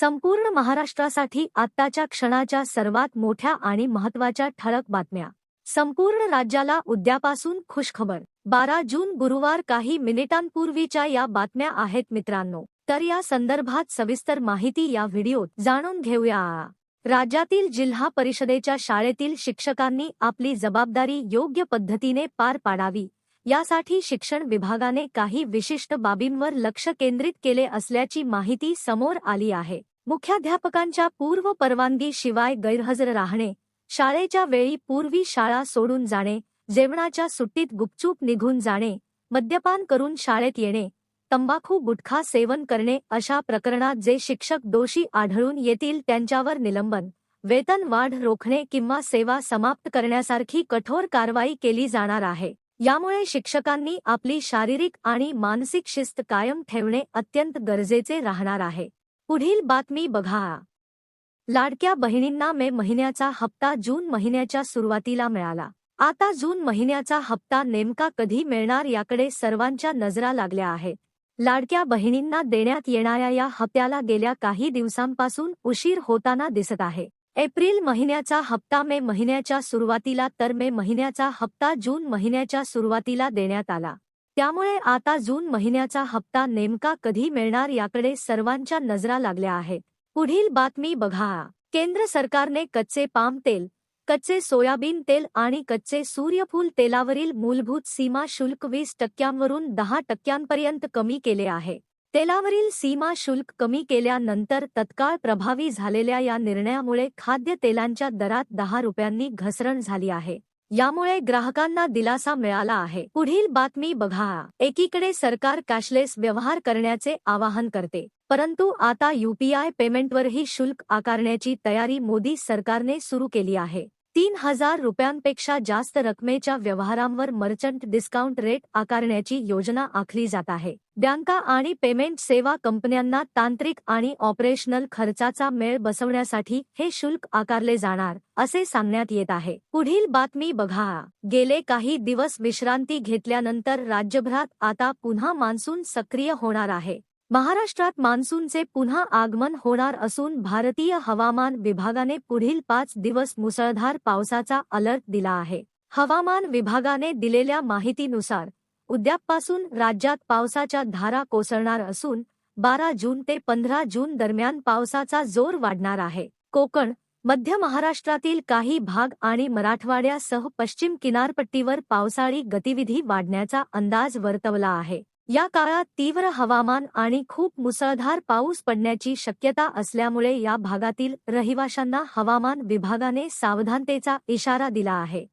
संपूर्ण महाराष्ट्रासाठी आत्ताच्या क्षणाच्या सर्वात मोठ्या आणि महत्त्वाच्या ठळक बातम्या. संपूर्ण राज्याला उद्यापासून खुशखबर. बारा जून गुरुवार काही मिनिटांपूर्वीच्या या बातम्या आहेत मित्रांनो. तर या संदर्भात सविस्तर माहिती या व्हिडिओत जाणून घेऊया. राज्यातील जिल्हा परिषदेच्या शाळेतील शिक्षकांनी आपली जबाबदारी योग्य पद्धतीने पार पाडावी. यासाठी शिक्षण विभागाने काही विशिष्ट बाबींवर लक्ष केंद्रित केले असल्याची माहिती समोर आली आहे. मुख्याध्यापकांच्या पूर्व परवानगी शिवाय गैरहजर राहणे शाळेच्या वेळी पूर्वी शाळा सोडून जाणे जेवणाच्या सुट्टीत गुपचूप निघून जाणे मद्यपान करून शाळेत येणे तंबाखू गुटखा सेवन करणे अशा प्रकरणात जे शिक्षक दोषी आढळून येतील त्यांच्यावर निलंबन वेतन वाढ रोखणे किंवा सेवा समाप्त करण्यासारखी कठोर कारवाई केली जाणार आहे. यामुळे शिक्षकांनी आपली शारीरिक आणि मानसिक शिस्त कायम ठेवणे अत्यंत गरजेचे राहणार आहे. पुढील बातमी बघा. लाडक्या बहिणींना मे महिन्याचा हप्ता जून महिन्याच्या सुरुवातीला मिळाला. आता जून महिन्याचा हप्ता नेमका कधी मिळणार याकडे सर्वांच्या नजरा लागल्या आहेत. लाडक्या बहिणींना देण्यात येणाऱ्या या हप्त्याला गेल्या काही दिवसांपासून उशीर होताना दिसत आहे. एप्रिल महिन्याचा हप्ता मे महिन्याच्या सुरुवातीला तर मे महिन्याचा हप्ता जून महिन्याच्या सुरुवातीला देण्यात आला. त्यामुळे आता जून महिन्याचा हप्ता नेमका कधी मिळणार याकडे सर्वांच्या नजरा लागल्या आहेत. पुढील बातमी बघा. केंद्र सरकारने कच्चे पाम तेल कच्चे सोयाबीन तेल आणि कच्चे सूर्यफूल तेलावरील मूलभूत सीमा शुल्क वीस टक्क्यांवरून दहा टक्क्यांपर्यंत कमी केले आहे. तेलावरील सीमा शुल्क कमी केल्यानंतर तत्काळ प्रभावी झालेल्या या निर्णयामुळे खाद्य तेलांच्या दरात दहा रुपयांनी घसरण झाली आहे. यामुळे ग्राहकांना दिलासा मिळाला आहे. पुढील बातमी बघा. एकीकडे सरकार कॅशलेस व्यवहार करण्याचे आवाहन करते परंतु आता यूपीआय पेमेंटवरही शुल्क आकारण्याची तयारी मोदी सरकारने सुरू केली आहे. तीन हजार रुपयांपेक्षा जास्त रकमेच्या व्यवहारांवर मर्चंट डिस्काउंट रेट आकारण्याची योजना आखली जात आहे. बँका आणि पेमेंट सेवा कंपन्यांना तांत्रिक आणि ऑपरेशनल खर्चाचा मेळ बसवण्यासाठी हे शुल्क आकारले जाणार असे सांगण्यात येत आहे. पुढील बातमी बघा. गेले काही दिवस विश्रांती घेतल्यानंतर राज्यभरात आता पुन्हा मान्सून सक्रिय होणार आहे. महाराष्ट्रात मान्सूनचे पुन्हा आगमन होणार असून भारतीय हवामान विभागाने पुढील पाच दिवस मुसळधार पावसाचा अलर्ट दिला आहे. हवामान विभागाने दिलेल्या माहितीनुसार उद्यापासून राज्यात पावसाच्या धारा कोसळणार असून बारा जून ते पंधरा जून दरम्यान पावसाचा जोर वाढणार आहे. कोकण मध्य महाराष्ट्रातील काही भाग आणि मराठवाड्यासह पश्चिम किनारपट्टीवर पावसाळी गतिविधी वाढण्याचा अंदाज वर्तवला आहे. या काळात तीव्र हवामान आणि खूप मुसळधार पाऊस पडण्याची शक्यता असल्यामुळे या भागातील रहिवाशांना हवामान विभागाने सावधानतेचा इशारा दिला आहे.